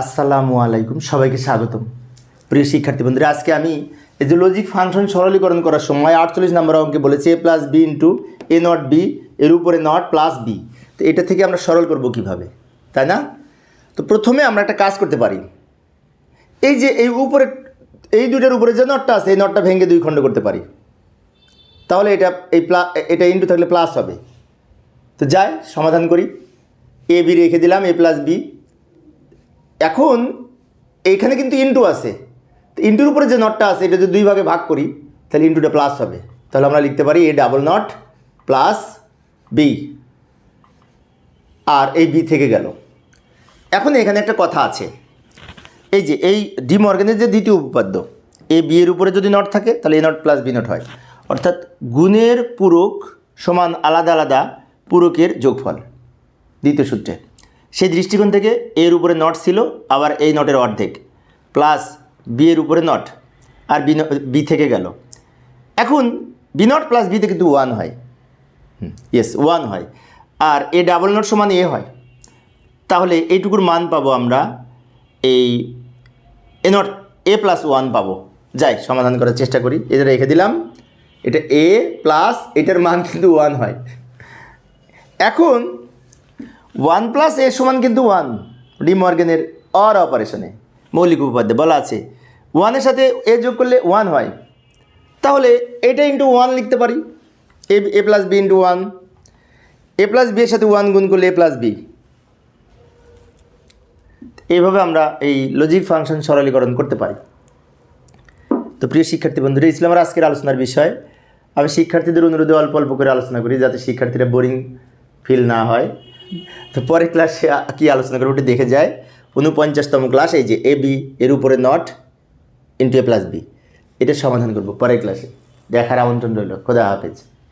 আসসালামু আলাইকুম, সবাইকে স্বাগতম। প্রিয় শিক্ষার্থী বন্ধুরা, আজকে আমি এই যে লজিক ফাংশন সরলীকরণ করার সময় আটচল্লিশ নম্বর অঙ্কে বলেছি A plus B into A nought B এর উপরে নট প্লাস বি তো এটা থেকে আমরা সরল করব কীভাবে, তাই না? তো প্রথমে আমরা একটা কাজ করতে পারি। এই যে এই উপরে, এই দুইটার উপরে যে নটটা আছে, এই নটটা ভেঙে দুই খণ্ড করতে পারি। তাহলে এটা, এই প্লা এটা ইন্টু থাকলে প্লাস হবে। তো যাই, সমাধান করি। এ বি রেখে দিলাম এ প্লাস বি এখন এইখানে কিন্তু ইন্টু আছে। তো ইন্টুর উপরে যে নটটা আছে, এটা যদি দুই ভাগে ভাগ করি, তাহলে ইন্টুটা প্লাস হবে। তাহলে আমরা লিখতে পারি A double nought plus B আর এই বি থেকে গেল। এখন এখানে একটা কথা আছে। এই যে, এই ডি মর্গানের যে দ্বিতীয় উপপাদ্য, এ বি এর উপরে যদি নট থাকে, তাহলে A nought plus B nought হয়। অর্থাৎ গুণের পূরক সমান আলাদা আলাদা পূরকের যোগফল। দ্বিতীয় সূত্রে। সেই দৃষ্টিকোণ থেকে এর উপরে নট ছিল, আবার এই নটের অর্ধেক। প্লাস বি এর উপরে নট আর বি বি থেকে গেল। এখন বি নট প্লাস বিতে কিন্তু ওয়ান হয়। ইয়েস ওয়ান হয়। আর এ ডাবল নট সমান এ হয়। তাহলে এইটুকুর মান পাবো আমরা এই A nought A plus one পাবো। যাই, সমাধান করার চেষ্টা করি। এটা রেখে দিলাম। এটা এ প্লাস এটার মান কিন্তু ওয়ান হয়। এখন ওয়ান প্লাস এ সমান কিন্তু ওয়ান। ডি মর্গেনের অর অপারেশনে। মৌলিক উপপাদ্যে বলা আছে ওয়ানের সাথে এ যোগ করলে ওয়ান হয়। তাহলে এটা ইন্টু ওয়ান লিখতে পারি। A A plus B into one. A plus B এর সাথে ওয়ান গুণ করলে এ প্লাস বি। এইভাবে আমরা এই লজিক ফাংশন সরলীকরণ করতে পারি। তো প্রিয় শিক্ষার্থী বন্ধুরা ইসলাম আমার আজকের আলোচনার বিষয়। আমি শিক্ষার্থীদের অনুরোধে অল্প অল্প করে আলোচনা করি যাতে শিক্ষার্থীরা বোরিং ফিল না হয়। তো পরের ক্লাসে কী আলোচনা করব ওটি দেখে যায়। উনপঞ্চাশতম ক্লাস এই যে এ বি এর উপরে nought into A plus B এটা সমাধান করব পরের ক্লাসে দেখার আমন্ত্রণ রইল। খোদা হাফেজ।